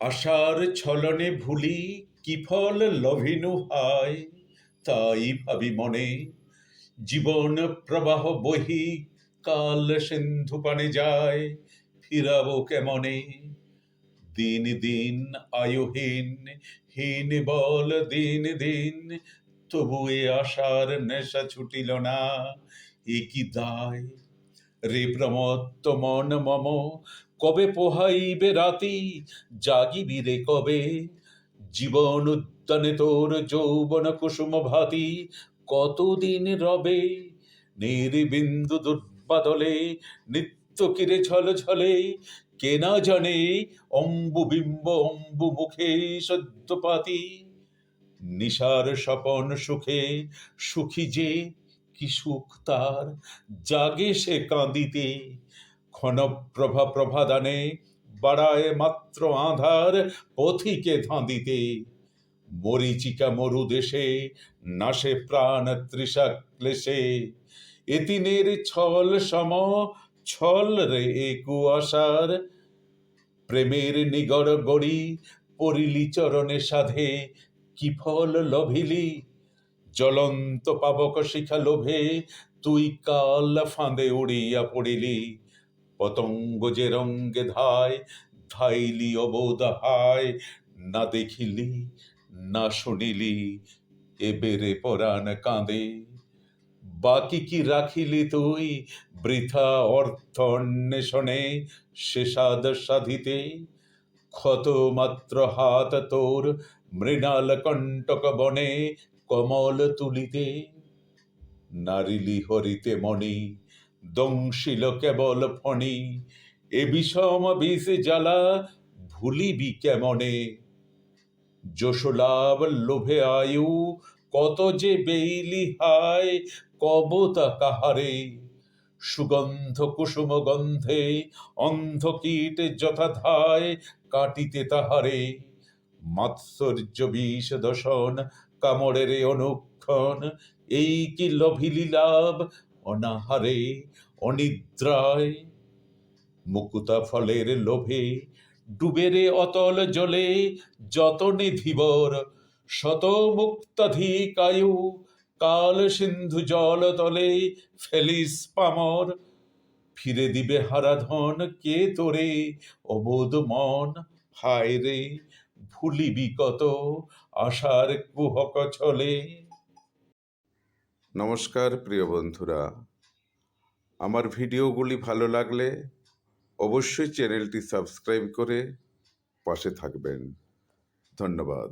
আশার ছলনে ভুলি কি ফল লভিনু হায়, তাই ভাবি মনে, জীবন প্রবাহ বহি কাল সিন্ধু পানে যায়, ফিরাবো কেমনে? দিন দিন আয়ুহীন, হীন বল দিন দিন, তবু এ আশার নেশা ছুটিল না, এ কি দায়? রে প্রমত্ত মন মম কবে পোহাইবে রাতি? জাগিবি রে কবে? জীবন উদ্যানে তোর যৌবন কুসুম ভাতি, কতদিন রবে? নির্বিন্দু দুর্বাদলে, নিত্য কিরে ঝল ঝলে কে না জানে অম্বু বিম্ব, অম্বু মুখে সদ্যপাতি? নিশার স্বপন সুখে, সুখী যে, কি সুখ তার? জাগে সে কাঁদিতে ক্ষণপ্রভা প্রভাদানে বাড়ায় মাত্র আধার পথিকে ধাঁদিতে মরিচিকা মরু দেশে নাশে প্রাণ তৃষা ক্লেশে। এতিনের ছল সম, ছল রে এ কুয়াশার প্রেমের নিগর গড়ি পরিলি চরণে সাধে, কি ফল লভিলি? জ্বলন্ত পাবক শিখা লোভে তুই কাল ফাঁদে উড়িয়া পড়িলি। পতঙ্গ যে রঙ্গে ধায় ধাইলি অবোধ হায় না দেখিলি, না শুনিলি, এবেরে পরাণ কাঁদে। বাকি কি রাখিলি তুই বৃথা অর্থ অন্বেষণে সাদ সাধিতে? ক্ষত মাত্র হাত তোর মৃণাল কণ্টক বনে কমল তুলিতে। নারিলি হরিতে মণি দংশিল কেবল ফণি, এ বিষম বিষ জ্বালা ভুলিবি কেমনে? যশোলাভ লোভে আয়ু কত যে বেইলি হায় কবতা কাহারে? সুগন্ধ কুসুম গন্ধে অন্ধ কীট যথা ধায় কাটিতে তাহারে। মাৎসর্য বিষ দশন কামড়ের অনুক্ষণ, এই কি লভিলি লাভ অনাহারে, অনিদ্রায়, মুকুতা ফলের লোভে, ডুবেরে অতল জলে, যতনে ধীবর শত মুক্তাধিকায়ু কাল সিন্ধু জল তলে, ফেলিস পামর। ফিরে দিবে হারাধন কে তোরে? অবোধ মন হায় রে ভুলিবি কত? আশার কুহক ছলে। নমস্কার প্রিয় বন্ধুরা। আমার ভিডিওগুলি ভালো লাগলে অবশ্যই চ্যানেলটি সাবস্ক্রাইব করে পাশে থাকবেন। ধন্যবাদ।